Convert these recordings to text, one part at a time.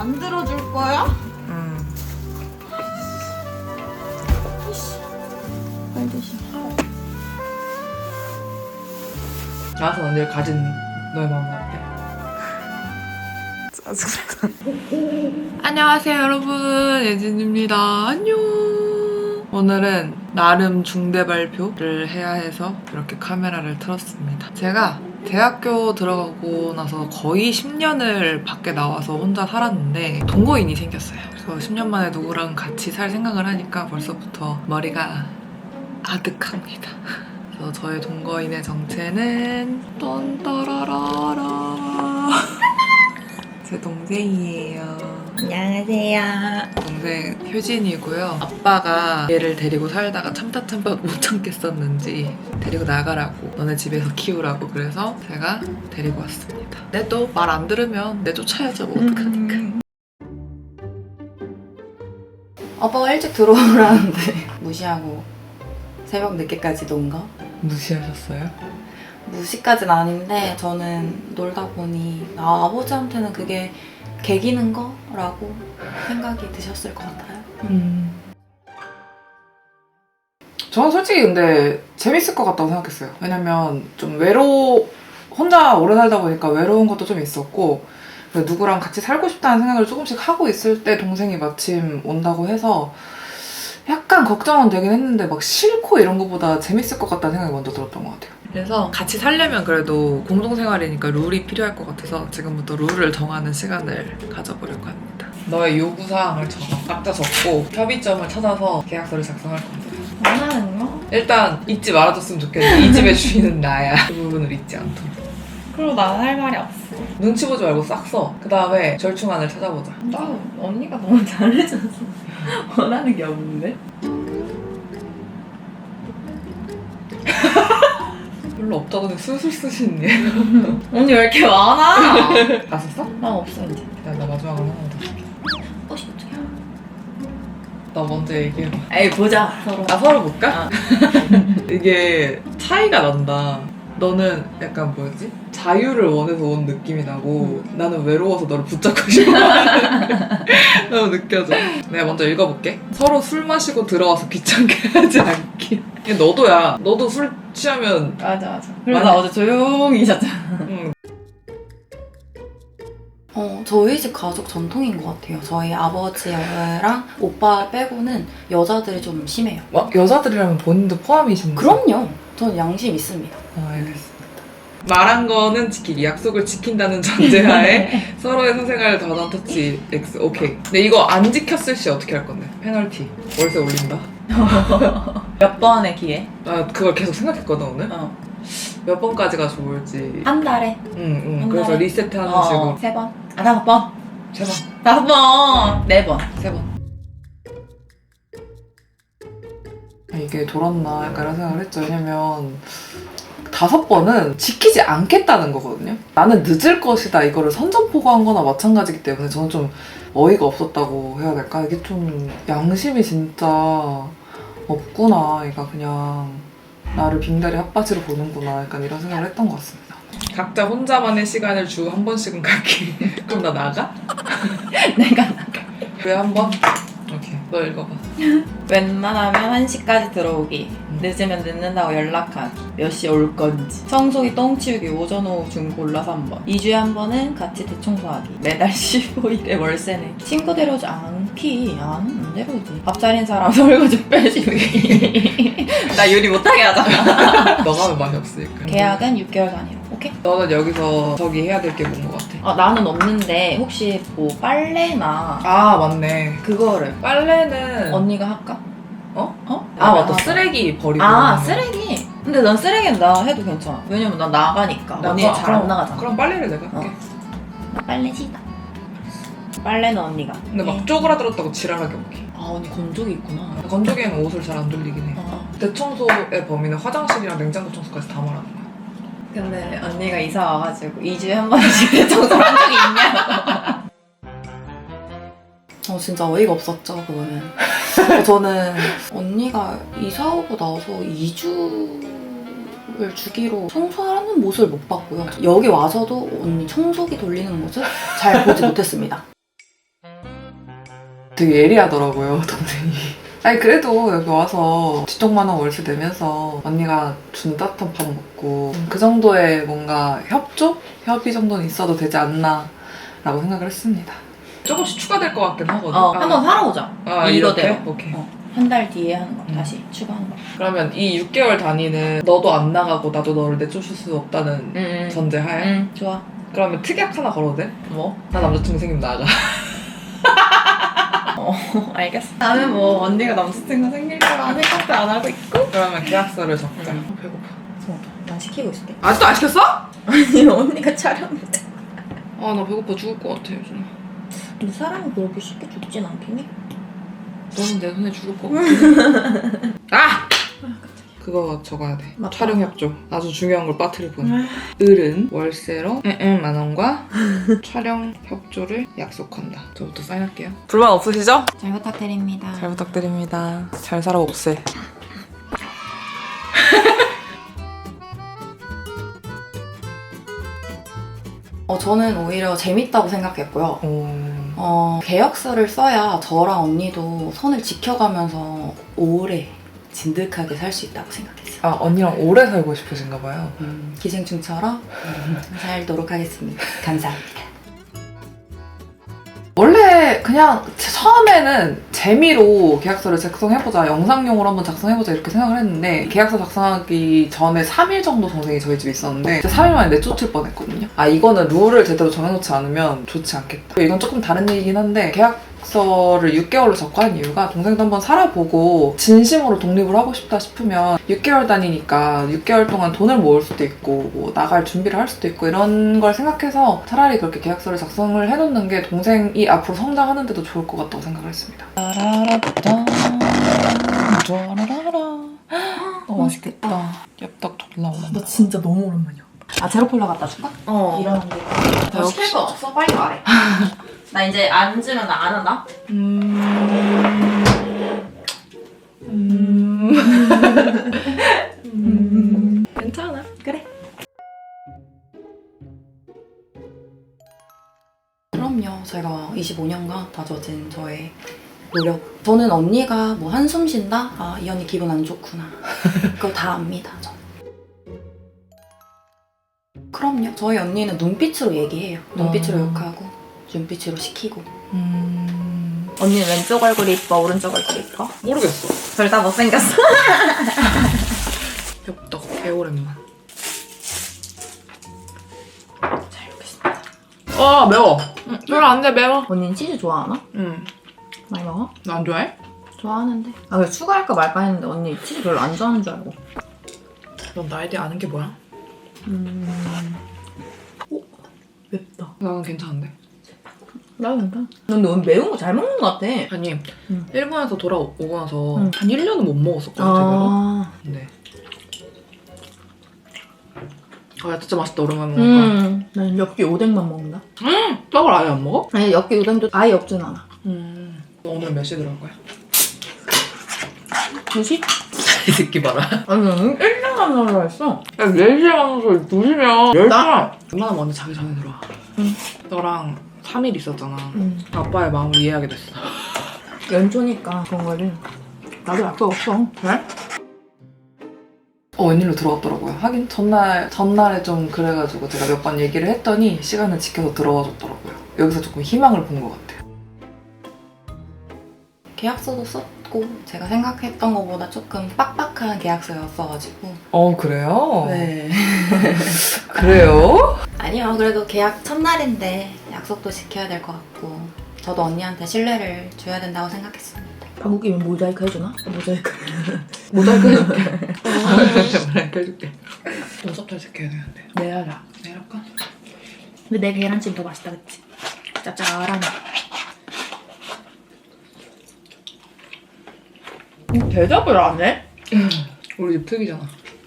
안 들어줄 거야? 음. 빨리 드시. 나서 언니를 가진 너의 마음은 어때? 짜증나. 안녕하세요 여러분 예진입니다. 안녕. 오늘은 나름 중대 발표를 해야 해서 이렇게 카메라를 틀었습니다. 제가 대학교 들어가고 나서 거의 10년을 밖에 나와서 혼자 살았는데 동거인이 생겼어요. 그래서 10년 만에 누구랑 같이 살 생각을 하니까 벌써부터 머리가 아득합니다. 그래서 저의 동거인의 정체는 떤따라라라 제 동생이에요. 안녕하세요. 동생 효진이고요. 아빠가 얘를 데리고 살다가 참다 참다 못 참겠었는지 데리고 나가라고 너네 집에서 키우라고 그래서 제가 데리고 왔습니다. 근데 또 말 안 들으면 내쫓아야죠 뭐 어떡하니까. 아빠가 일찍 들어오라는데 무시하고 새벽 늦게까지 논 거? 무시하셨어요? 무시까진 아닌데 저는 놀다 보니 아, 아버지한테는 그게 개기는 거라고 생각이 드셨을 것 같아요. 음. 저는 솔직히 근데 재밌을 것 같다고 생각했어요. 왜냐면 좀 외로 혼자 오래 살다 보니까 외로운 것도 좀 있었고 누구랑 같이 살고 싶다는 생각을 조금씩 하고 있을 때 동생이 마침 온다고 해서 약간 걱정은 되긴 했는데 막 싫고 이런 것보다 재밌을 것 같다는 생각이 먼저 들었던 것 같아요. 그래서 같이 살려면 그래도 공동생활이니까 룰이 필요할 것 같아서 지금부터 룰을 정하는 시간을 가져보려고 합니다. 너의 요구사항을 적어. 각자 적고 협의점을 찾아서 계약서를 작성할 겁니다. 원하는 거? 일단 잊지 말아줬으면 좋겠는데 이 집의 주인은 나야. 그 부분을 잊지 않도록. 그리고 나는 할 말이 없어. 눈치 보지 말고 싹 써. 그 다음에 절충안을 찾아보자. 나 언니가 너무 잘해줘서 원하는 게 없는데? 별로 없다더니 술술 쓰시니. 언니 왜 이렇게 많아? 다 썼어? 난 없어 이제. 야, 나 마지막으로 하나 더 줄게. 어 진짜? 나 먼저 얘기해봐. 에이 보자 서로. 아, 서로 볼까? 어. 이게 차이가 난다. 너는 약간 뭐였지? 자유를 원해서 온 느낌이 나고 나는 외로워서 너를 붙잡고 싶어 너무 느껴져 내가 먼저 읽어볼게 서로 술 마시고 들어와서 귀찮게 하지 않기 너도야 너도 술 취하면 맞아 맞아. 그래서 맞아. 나 어제 조용히 있었잖아. 음, 어, 저희 집 가족 전통인 것 같아요. 저희 아버지랑 오빠 빼고는 여자들이 좀 심해요. 막 여자들이라면 본인도 포함이신데 그럼요. 전 양심 있습니다. 아, 알겠습니다 말한 거는 지키기 약속을 지킨다는 전제하에 서로의 사생활 더넌 터치 X 오케이 근데 이거 안 지켰을 시 어떻게 할 건데? 페널티 월세 올린다 몇 번의 기회? 나 그걸 계속 생각했거든 오늘 어. 몇 번까지가 좋을지 한 달에? 응 응 한 그래서 달에? 리세트하는 어, 식으로 세 번? 아, 다섯 번? 세 번 다섯 번! 네 번. 세 번 이게 돌았나 약간 이런 생각을 했죠 왜냐면 다섯 번은 지키지 않겠다는 거거든요. 나는 늦을 것이다. 이거를 선전포고한 거나 마찬가지기 때문에 저는 좀 어이가 없었다고 해야 될까? 이게 좀 양심이 진짜 없구나. 얘가 그냥 나를 빙다리 핫바지로 보는구나. 약간 이런 생각을 했던 것 같습니다. 각자 혼자만의 시간을 주 한 번씩은 갖기. 그럼 나 나가? 내가 왜한 번? 너 읽어봐 웬만하면 1시까지 들어오기. 늦으면 늦는다고 연락하기. 몇시올 건지. 청소기 똥 치우기 오전 오후 중 골라서 한 번. 2주에 한 번은 같이 대청소하기. 매달 15일에 월세 내기. 친구 데려오지 않기. 안, 안 데려오지. 밥 차린 사람 설거지 빼주기. 나 요리 못하게 하잖아. 너가 하면 맛이 없으니까 계약은 6개월 단위로. 오케이? 너는 여기서 저기 해야 될 게 뭔 것 같아? 아, 나는 없는데 혹시 뭐 빨래나 아 맞네 그거를 빨래는 언니가 할까? 어? 어? 아 맞다 쓰레기 버리고 아. 쓰레기. 근데 난 쓰레기는 나 해도 괜찮아. 왜냐면 난 나가니까. 나 언니 그럼- 잘 그럼- 안 나가잖아. 그럼 빨래를 내가 할게 어. 나 빨래 싫다. 빨래는 언니가. 근데 막 네. 쪼그라들었다고 지랄하게 먹게 아 언니 건조기 있구나. 건조기에는 옷을 잘 안 돌리긴 해 어. 대청소의 범위는 화장실이랑 냉장고 청소까지 다 말하는 거야 근데 언니가 이사 와가지고 2주에 한 번씩 대청소를 한 적이 있냐고. 어 진짜 어이가 없었죠 그거는. 어, 저는 언니가 이사 오고 나서 2주를 주기로 청소하는 모습을 못 봤고요. 여기 와서도 언니 청소기 돌리는 모습 잘 보지 못했습니다. 되게 예리하더라고요, 동생이. 아니, 그래도 여기 와서 뒷동만원 월세 내면서 언니가 준 따뜻한 밥 먹고 그 정도의 뭔가 협조? 협의 정도는 있어도 되지 않나 라고 생각을 했습니다. 조금씩 추가될 것 같긴 하거든. 어, 한번 살아보자. 아. 이렇게? 오케이. 어, 한달 뒤에 하는 거 음. 다시 추가하는 거. 그러면 이 6개월 단위는 너도 안 나가고 나도 너를 내쫓을 수 없다는 응, 전제하에? 응, 좋아. 그러면 특약 하나 걸어도 돼? 뭐? 나 남자친구 생기면 나가. 어, 알겠어. 나는 뭐 언니가 남자친구 생길 거라 생각도 안 하고 있고. 그러면 계약서를 적자. 응. 배고파. 난 시키고 있을게. 아직도 안 시켰어? 아니 언니가 촬영했대. 아, 나 배고파 죽을 것 같아, 요즘. 근데 사람이 그렇게 쉽게 죽진 해. 너는 내 손에 죽을 것 같아. 아! 그거 적어야 돼. 맞다. 촬영 협조. 아주 중요한 걸 빠뜨릴 뻔. 을은 월세로 만 원과 촬영 협조를 약속한다. 저부터 사인할게요. 불만 없으시죠? 잘 부탁드립니다. 잘 부탁드립니다. 잘 살아 옥새. 어, 저는 오히려 재밌다고 생각했고요. 오. 어, 계약서를 써야 저랑 언니도 선을 지켜가면서 오래 진득하게 살 수 있다고 생각했어요. 아, 언니랑 오래 살고 싶으신가 봐요. 음, 기생충처럼 살도록 하겠습니다. 감사합니다. 원래 그냥 처음에는 재미로 계약서를 작성해보자, 영상용으로 한번 작성해보자 이렇게 생각을 했는데 계약서 작성하기 전에 3일 정도 동생이 저희 집에 있었는데 3일 만에 내쫓을 뻔했거든요. 아 이거는 룰을 제대로 정해놓지 않으면 좋지 않겠다. 이건 조금 다른 얘기긴 한데 계약 서를 6개월로 적고한 이유가 동생도 한번 살아보고 진심으로 독립을 하고 싶다 싶으면 6개월 다니니까 6개월 동안 돈을 모을 수도 있고 뭐 나갈 준비를 할 수도 있고 이런 걸 생각해서 차라리 그렇게 계약서를 작성을 해놓는 게 동생이 앞으로 성장하는데도 좋을 것 같다고 생각을 했습니다. 어, 맛있겠다. 엽떡 졸라 오랜 나 진짜 너무 오랜만이야. 아 제로콜라 갖다 줄까? 어. 일어났는데. 너 역시. 시킬 거 없어? 빨리 말해. 나 이제 앉으면 나 안 한다. 음. 음. 음. 괜찮아. 그래. 그럼요. 제가 25년간 다져진 저의 노력. 저는 언니가 뭐 한숨 쉰다? 아, 이 언니 기분 안 좋구나. 그거 다 압니다, 저. 그럼요. 저희 언니는 눈빛으로 얘기해요. 눈빛으로 어. 욕하고, 눈빛으로 시키고. 음. 언니는 왼쪽 얼굴이 이뻐, 오른쪽 얼굴이 이뻐? 모르겠어. 둘 다 못생겼어. 엽떡 개오랜만. 잘 먹겠습니다. 아 매워. 별로 안 돼 매워. 언니는 치즈 좋아하나? 응. 많이 먹어? 너안 좋아해? 좋아하는데. 아, 그래 추가할까 말까 했는데 언니 치즈 별로 안 좋아하는 줄 알고. 넌 나에 대해 아는 게 뭐야? 음. 오, 맵다. 나는 괜찮은데. 나 괜찮아. 근데 언니 매운 거 잘 먹는 것 같아. 아니 응. 일본에서 돌아오고 나서 응. 한 1년은 못 먹었었거든 제대로. 아. 근데 아 진짜 맛있다 오랜만에 먹으니까. 음. 난 엽기 오뎅만 먹는다. 떡을 아예 안 먹어? 아니 엽기 오뎅도 아예 없진 않아. 음. 오늘 몇 시에 들어갈 거야? 2시? 이 새끼 봐라. 아니 1년 만나려 했어. 야, 4시에 가는 소리 2시면 10시간. 나- 웬만하면 언니 자기 전에 들어와. 응. 너랑 3일 있었잖아. 음. 아빠의 마음을 이해하게 됐어. 연초니까 그런 거지. 나도 약속 없어. 그래? 어, 웬일로 들어왔더라고요. 하긴 전날, 전날에 좀 그래가지고 제가 몇 번 얘기를 했더니 시간을 지켜서 들어와줬더라고요. 여기서 조금 희망을 본 것 같아요. 계약서도 썼고, 제가 생각했던 것보다 조금 빡빡한 계약서였어가지고. 어, 그래요? 네. 그래요? 아니요, 그래도 계약 첫날인데 약속도 지켜야 될 것 같고, 저도 언니한테 신뢰를 줘야 된다고 생각했습니다. 바꾸기면 모자이크 해주나? 모자이크. 모자이크 해줄게. 모자이크 해줄게. 눈썹 탈색해야 되는데. 내일 할까? 근데 내 계란찜 더 맛있다 그치? 짭짤하네. 대답을 안 해? 우리 집 특이잖아.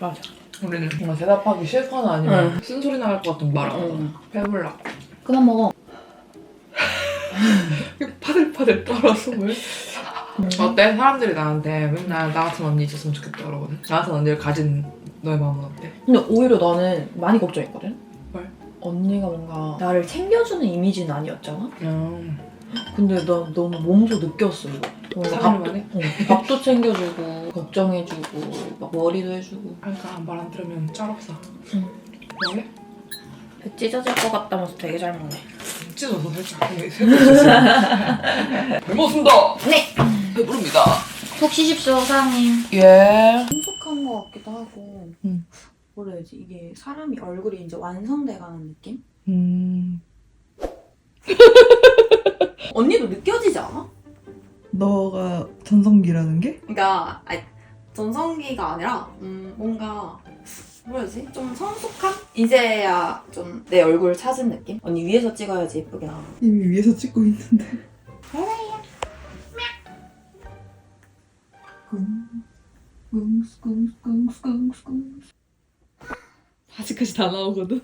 맞아. 우리는 뭔가 대답하기 싫거나 아니면 쓴소리 나갈 것 같으면 말안 하잖아. 응. 배불러. 그만 먹어. 파들파들 떨어서 왜? 어때? 사람들이 나한테 맨날 나 같은 언니 있었으면 좋겠다 그러거든. 나 같은 언니를 가진 너의 마음은 어때? 근데 오히려 나는 많이 걱정했거든? 뭘? 언니가 뭔가 나를 챙겨주는 이미지는 아니었잖아? 음. 근데 나 너무 몸소 느꼈어 이거. 밥, 만에? 어, 밥도 챙겨주고 걱정해주고 막 머리도 해주고. 그러니까 말 안 들으면 짤 없어. 응. 원래? 배 찢어질 것 같다면서 되게 잘 먹네. 찢어서 살짝 배 먹습니다. 네. 배부릅니다. 속 쉬십시오 사장님. 예. 성숙한 것 같기도 하고 음. 뭐라 해야지 이게 사람이 얼굴이 이제 완성돼가는 느낌? 음. 언니도 느껴지지 않아? 너가 전성기라는 게? 그러니까 아니, 전성기가 아니라 음, 뭔가 뭐라 해야지? 좀 성숙한? 이제야 좀 내 얼굴 찾은 느낌? 언니 위에서 찍어야지 예쁘게 나와 이미 위에서 찍고 있는데. 아직까지 다 나오거든.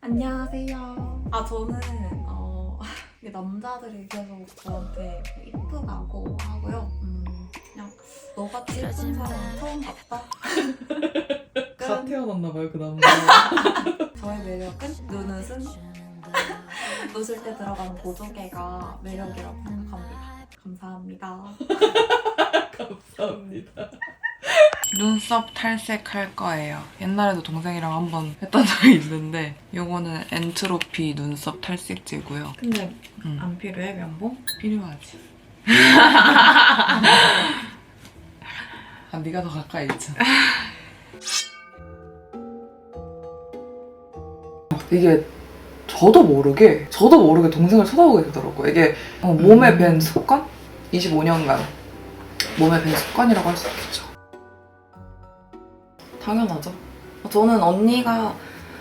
안녕하세요. 아 저는 어 남자들이 계속 저한테 이쁘다고 하고요. 음 그냥 너같이 예쁜 사람 처음 봤다. 다 끝. 태어났나 봐요 그 남자. 저의 매력은 눈 웃음. 웃을 때 들어가는 보조개가 매력이라고 생각합니다. 감사합니다. 감사합니다. 눈썹 탈색할 거예요. 옛날에도 동생이랑 한번 했던 적이 있는데 요거는 엔트로피 눈썹 탈색제고요. 근데 음. 안 필요해 면봉? 필요하지. 아, 네가 더 가까이 있잖아. 이게 저도 모르게 저도 모르게 동생을 쳐다보게 되더라고요. 이게 어, 몸에 밴 습관? 25년간 몸에 밴 습관이라고 할 수 있겠죠. 당연하죠. 저는 언니가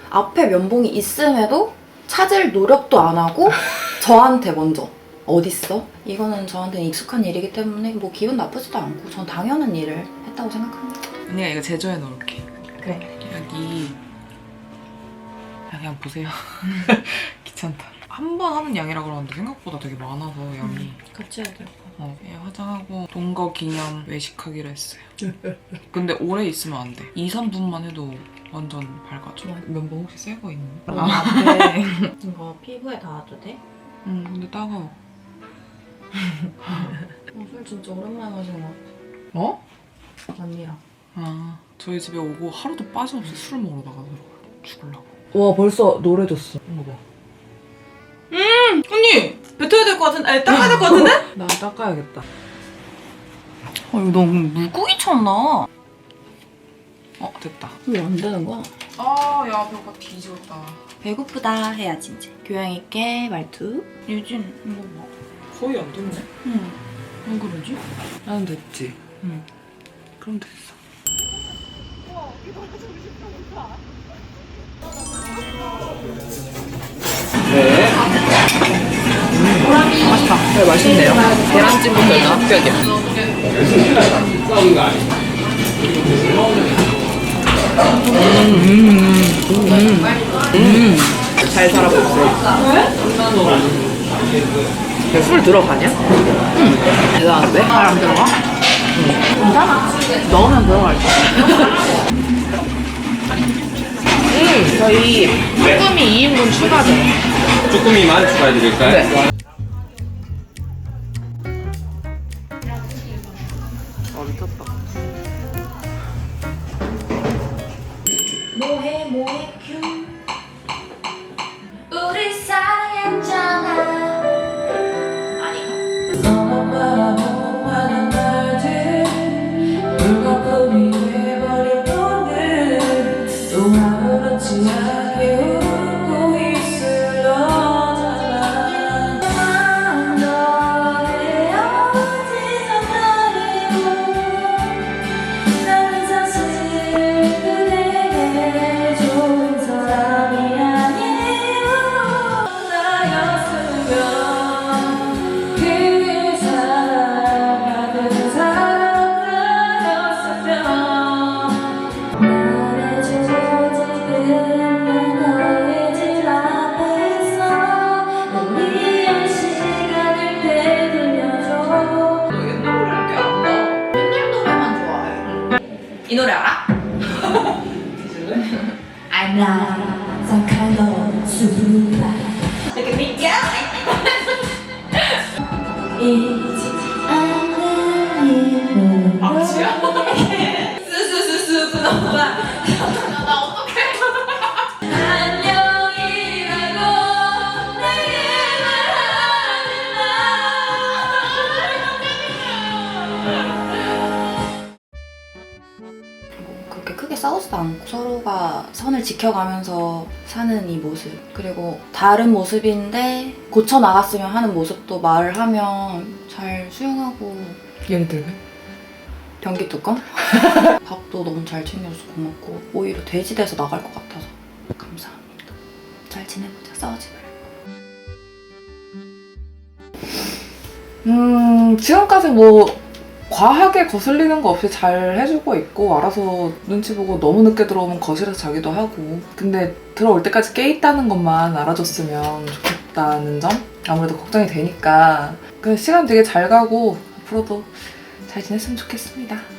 앞에 면봉이 있음에도 찾을 노력도 안 하고 저한테 먼저 어딨어? 이거는 저한테는 익숙한 일이기 때문에 뭐 기분 나쁘지도 않고 전 당연한 일을 했다고 생각합니다. 언니가 이거 제조해 놓을게. 그래. 여기 아, 그냥 보세요. 귀찮다. 한 번 하는 양이라 그러는데 생각보다 되게 많아서 양이. 같이 해야 될 거. 어, 예, 화장하고 동거 기념 외식하기로 했어요. 근데 오래 있으면 안 돼. 2, 3분만 해도 완전 밝아져. 면봉 혹시 새 거 있니? 어, 앞에 이거 피부에 닿아도 돼? 응, 근데 따가워. 어, 술 진짜 오랜만에 마신 것 어? 같아. 언니랑. 아, 저희 집에 오고 하루도 빠짐없이 술을 먹으러 나가더라고요. 죽을라고. 와 벌써 노래졌어. 이거 봐. 뱉어야 될 것 같은데? 아니 닦아야 될 것 같은데? 나 닦아야겠다. 어 이거 너무 물고기처럼 나와. 어, 됐다. 왜 안 되는 거야? 아, 야, 배고파 뒤집었다. 배고프다 해야지 이제. 교양 있게 말투. 유진 이거 봐. 거의 안 됐네. 응. 왜 그러지? 나는 됐지. 응. 그럼 됐어. 맛 있다. 네, 맛있네요. 계란찜부터 일단 합격이야. 잘 살아봤어. 술 들어가냐? 응. 대단한데? 잘안 들어가? 괜찮아. 넣으면 들어갈 거야. 음, 저희 쭈꾸미 2인분 추가돼요. 쭈꾸미만 추가해드릴까요? 네. 아, 미쳤다. 뭐해 뭐해 큐 이 노래 알아? 알아 너수 뭐 그렇게 크게 싸우지도 않고 서로가 선을 지켜가면서 사는 이 모습 그리고 다른 모습인데 고쳐 나갔으면 하는 모습도 말을 하면 잘 수용하고 예를 들면? 변기 뚜껑? 밥도 너무 잘 챙겨줘서 고맙고 오히려 돼지 돼서 나갈 것 같아서 감사합니다. 잘 지내보자 싸우지 말고. 음, 지금까지 뭐, 과하게 거슬리는 거 없이 잘 해주고 있고, 알아서 눈치 보고 너무 늦게 들어오면 거실에서 자기도 하고. 근데 들어올 때까지 깨 있다는 것만 알아줬으면 좋겠다는 점? 아무래도 걱정이 되니까. 그 시간 되게 잘 가고, 앞으로도 잘 지냈으면 좋겠습니다.